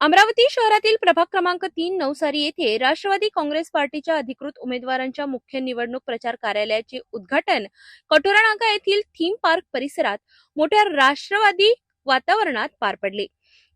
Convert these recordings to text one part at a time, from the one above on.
अमरावती शहरातील प्रभाग क्रमांक तीन नवसारी येथे राष्ट्रवादी काँग्रेस पार्टीच्या अधिकृत उमेदवारांच्या मुख्य निवडणूक प्रचार कार्यालयाचे उद्घाटन कटोरानाका येथील थीम पार्क परिसरात मोठ्या राष्ट्रवादी वातावरणात पार पडले.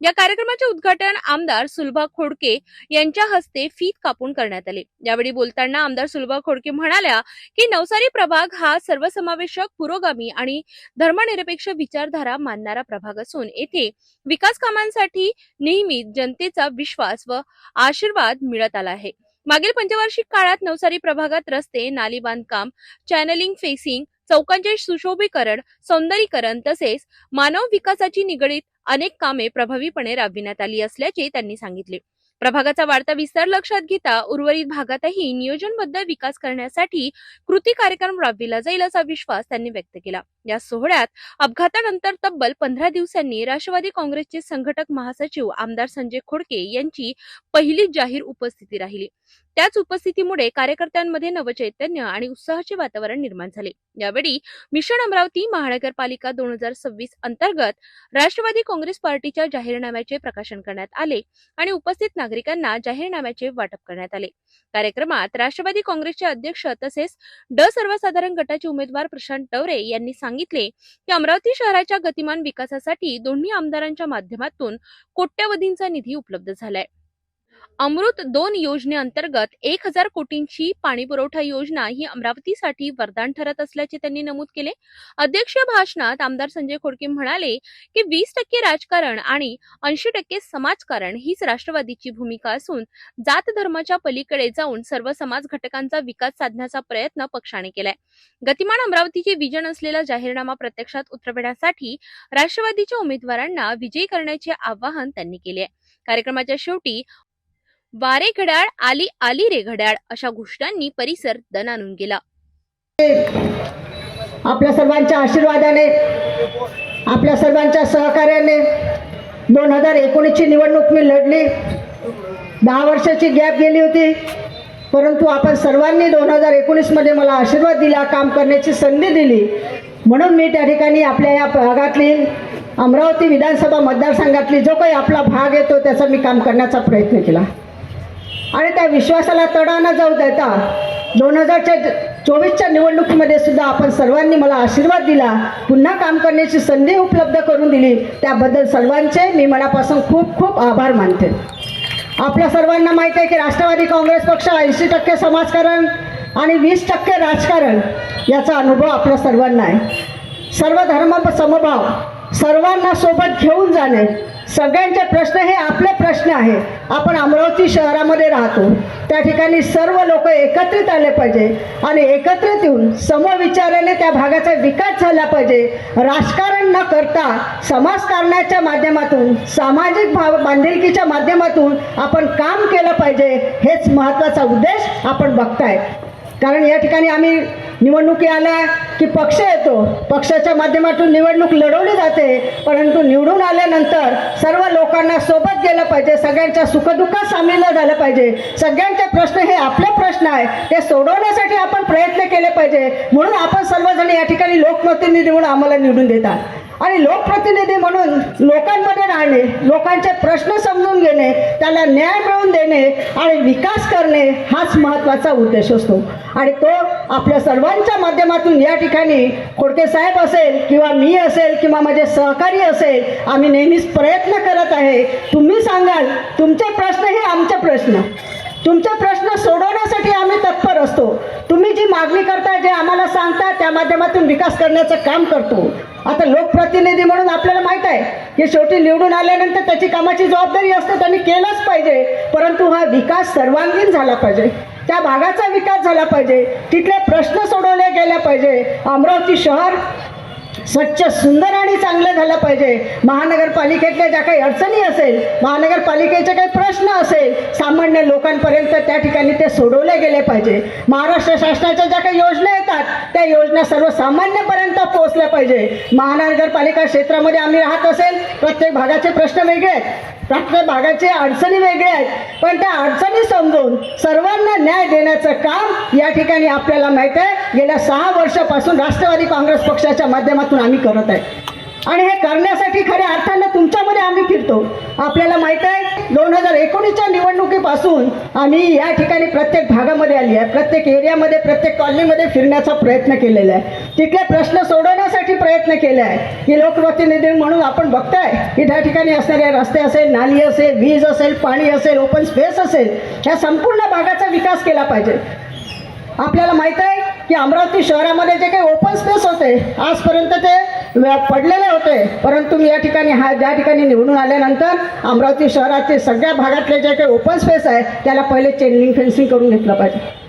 या कार्यक्रमाचे उद्घाटन आमदार सुलभा खोडके यांच्या हस्ते फीत कापून करण्यात आले. यावेळी बोलताना आमदार सुलभा खोडके म्हणाल्या की नवसारी प्रभाग हा सर्वसमावेशक पुरोगामी आणि धर्मनिरपेक्ष विचारधारा मानणारा प्रभाग असून येथे विकास कामांसाठी नेहमी जनतेचा विश्वास व आशीर्वाद मिळत आला आहे. मागील पंचवार्षिक काळात नवसारी प्रभागात रस्ते नाली बांधकाम चॅनलिंग फेसिंग चौकांचे सुशोभीकरण सौंदर्यीकरण तसेच मानव विकासाची निगडीत अनेक कामे प्रभावीपणे राबविण्यात आली असल्याचे त्यांनी सांगितले. प्रभागाचा वाढता विस्तार लक्षात घेता उर्वरित भागातही नियोजनबद्ध विकास करण्यासाठी कृती कार्यक्रम राबविला जाईल असा विश्वास त्यांनी व्यक्त केला. या सोहळ्यात अपघातानंतर तब्बल पंधरा दिवसांनी राष्ट्रवादी काँग्रेसचे संघटक महासचिव आमदार संजय खोडके यांची पहिली जाहीर उपस्थिती राहिली. त्याच उपस्थितीमुळे कार्यकर्त्यांमध्ये नवचैतन्य आणि उत्साहाचे वातावरण निर्माण झाले. यावेळी मिशन अमरावती महानगरपालिका दोन हजार सव्वीस अंतर्गत राष्ट्रवादी काँग्रेस पार्टीच्या जाहीरनाम्याचे प्रकाशन करण्यात आले आणि उपस्थित नागरिकांना जाहीरनाम्याचे वाटप करण्यात आले. कार्यक्रमात राष्ट्रवादी काँग्रेसचे अध्यक्ष तसेच ड सर्वसाधारण गटाचे उमेदवार प्रशांत टवरे यांनी सांगितले की अमरावती शहराच्या गतिमान विकासासाठी दोन्ही आमदारांच्या माध्यमातून कोट्यवधींचा निधी उपलब्ध झालाय. अमृत दोन योजनेअंतर्गत एक हजार कोटींची पाणी पुरवठा योजना ही अमरावतीसाठी वरदान ठरत असल्याचे त्यांनी नमूद केले. अध्यक्षीय भाषणात आमदार संजय खोडके म्हणाले की वीस टक्के राजकारण आणि ऐंशी टक्के समाजकारण हीच राष्ट्रवादीची भूमिका असून जात धर्माच्या पलीकडे जाऊन सर्व समाज घटकांचा विकास साधण्याचा प्रयत्न पक्षाने केलाय. गतिमान अमरावतीचे विजन असलेला जाहीरनामा प्रत्यक्षात उतरविण्यासाठी राष्ट्रवादीच्या उमेदवारांना विजयी करण्याचे आवाहन त्यांनी केले आहे. कार्यक्रमाच्या शेवटी वारे घड्याळ आली आली रे घड्याळ अशा घोषणांनी परिसर दणानून गेला. आपल्या सर्वांच्या आशीर्वादाने आपल्या सर्वांच्या सहकार्याने दोन हजार एकोणीसची निवडणूक मी लढली. दहा वर्षाची गॅप गेली होती परंतु आपण सर्वांनी दोन हजार एकोणीसमध्ये मला आशीर्वाद दिला काम करण्याची संधी दिली. म्हणून मी त्या ठिकाणी आपल्या या भागातली अमरावती विधानसभा मतदारसंघातली जो काही आपला भाग येतो त्याचा मी काम करण्याचा प्रयत्न केला. आणि त्या विश्वासाला तडा न जाऊ देता. दोन हजारच्या चोवीसच्या निवडणुकीमध्ये सुद्धा आपण सर्वांनी मला आशीर्वाद दिला. पुन्हा काम करण्याची संधी उपलब्ध करून दिली. त्याबद्दल सर्वांचे मी मनापासून खूप खूप आभार मानते. आपल्या सर्वांना माहीत आहे की राष्ट्रवादी काँग्रेस पक्ष ऐंशी टक्के समाजकारण आणि वीस टक्के राजकारण याचा अनुभव आपल्या सर्वांना आहे. सर्व धर्म समभाव सर्वांना सोबत घेऊन जाणे सगळ्यांचे प्रश्न हे आपले प्रश्न आहे. आपण अमरावती शहरामध्ये राहतो. त्या ठिकाणी सर्व लोक एकत्रित आले पाहिजे आणि एकत्रित येऊन समविचाराने त्या भागाचा विकास झाला पाहिजे. राजकारण न करता समाजकारणाच्या माध्यमातून सामाजिक भाव बांधिलकीच्या माध्यमातून आपण काम केलं पाहिजे. हेच महत्त्वाचा उद्देश आपण बघताय कारण या ठिकाणी आम्ही निवडणुकी आल्या की पक्ष येतो. पक्षाच्या माध्यमातून निवडणूक लढवली जाते. परंतु निवडून आल्यानंतर सर्व लोकांना सोबत गेलं पाहिजे. सगळ्यांच्या सुखदुःखात सामील झालं पाहिजे. सगळ्यांचे प्रश्न हे आपले प्रश्न आहे. ते सोडवण्यासाठी आपण प्रयत्न केले पाहिजे. म्हणून आपण सर्वजण या ठिकाणी लोकप्रतिनिधी म्हणून आम्हाला निवडून देतात. आणि लोकप्रतिनिधी म्हणून लोकांमध्ये राहणे लोकांचे प्रश्न समजून घेणे त्याला न्याय मिळवून देणे आणि विकास करणे हाच महत्त्वाचा उद्देश असतो. आणि तो आपल्या सर्वांच्या माध्यमातून या ठिकाणी खोडके साहेब असेल किंवा मी असेल किंवा माझे सहकारी असेल आम्ही नेहमीच प्रयत्न करत आहे. तुम्ही सांगाल तुमचे प्रश्न हे आमचे प्रश्न. तुमचे प्रश्न सोडवण्यासाठी आम्ही तत्पर असतो. मागणी करता जे आम्हाला सांगतात त्या माध्यमातून विकास करण्याचं काम करतो. आता लोकप्रतिनिधी म्हणून आपल्याला माहीत आहे की शेवटी निवडून आल्यानंतर त्याची कामाची जबाबदारी असते त्यांनी केलंच पाहिजे. परंतु हा विकास सर्वांगीण झाला पाहिजे. त्या भागाचा विकास झाला पाहिजे. तिथले प्रश्न सोडवले गेले पाहिजे. अमरावती शहर स्वच्छ सुंदर आणि चांगलं झालं पाहिजे. महानगरपालिकेतल्या ज्या काही अडचणी असेल महानगरपालिकेचे काही प्रश्न असेल सामान्य लोकांपर्यंत त्या ठिकाणी ते सोडवले गेले पाहिजे. महाराष्ट्र शासनाच्या ज्या काही योजना येतात त्या योजना सर्वसामान्यपर्यंत पोहोचल्या पाहिजे. महानगरपालिका क्षेत्रामध्ये आम्ही राहत असेल प्रत्येक भागाचे प्रश्न वेगळे आहेत. प्रत्येक भागाचे अडचणी वेगळ्या आहेत पण त्या अडचणी समजून सर्वांना न्याय देण्याचं काम या ठिकाणी आपल्याला माहीत आहे. गेल्या सहा वर्षापासून राष्ट्रवादी काँग्रेस पक्षाच्या माध्यमातून आम्ही करत आहे. आणि हे करण्यासाठी खऱ्या अर्थानं तुमच्यामध्ये आम्ही फिरतो. आपल्याला माहीत आहे दोन हजार एकोणीसच्या निवडणुकीपासून आम्ही या ठिकाणी प्रत्येक भागामध्ये आली आहे. प्रत्येक एरियामध्ये प्रत्येक कॉलनीमध्ये फिरण्याचा प्रयत्न केलेला आहे. तिथले प्रश्न सोडवण्यासाठी प्रयत्न केले आहे. की लोकप्रतिनिधी म्हणून आपण बघताय की त्या ठिकाणी असणारे रस्ते असेल नाली असेल वीज असेल पाणी असेल ओपन स्पेस असेल ह्या संपूर्ण भागाचा विकास केला पाहिजे. आपल्याला माहीत आहे की अमरावती शहरामध्ये जे काही ओपन स्पेस होते आजपर्यंत ते पडलेले होते परंतु मी या ठिकाणी हा ज्या ठिकाणी निवडून आल्यानंतर अमरावती शहरातील सगळ्या भागातले जे काही ओपन स्पेस आहे त्याला पहिले चेन फेन्सिंग करून घेतलं पाहिजे.